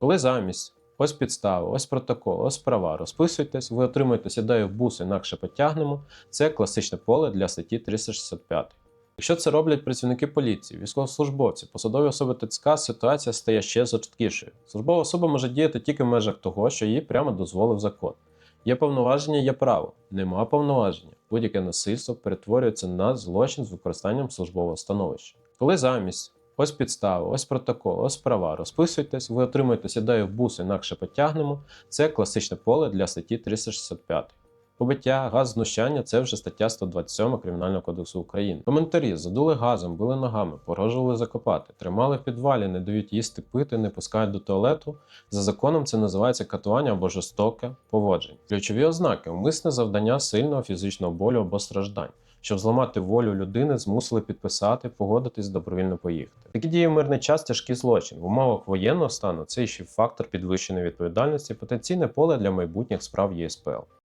Коли замість ось підстави, ось протокол, ось права, розписуєтесь, ви отримуєте сідаю в бус, інакше потягнемо. Це класичне поле для статті 365. Якщо це роблять працівники поліції, військовослужбовці, посадові особи ТЦК, ситуація стає ще жорсткішою. Службова особа може діяти тільки в межах того, що їй прямо дозволив закон. Є повноваження, є право. Нема повноваження. Будь-яке насильство перетворюється на злочин з використанням службового становища. Коли замість ось підстави, ось протокол, ось права, розписуєтесь, ви отримуєте сідаю в бус, інакше потягнемо. Це класичне поле для статті 365. Побиття, газ, знущання це вже стаття 127 Кримінального кодексу України. Коментарі задули газом, били ногами, погрожували закопати, тримали в підвалі, не дають їсти пити, не пускають до туалету. За законом це називається катування або жорстоке поводження. Ключові ознаки умисне завдання сильного фізичного болю або страждань. Щоб зламати волю людини, змусили підписати, погодитись добровільно поїхати. Такі дії в мирний час тяжкий злочин. В умовах воєнного стану це ще фактор підвищеної відповідальності, потенційне поле для майбутніх справ ЄСПЛ.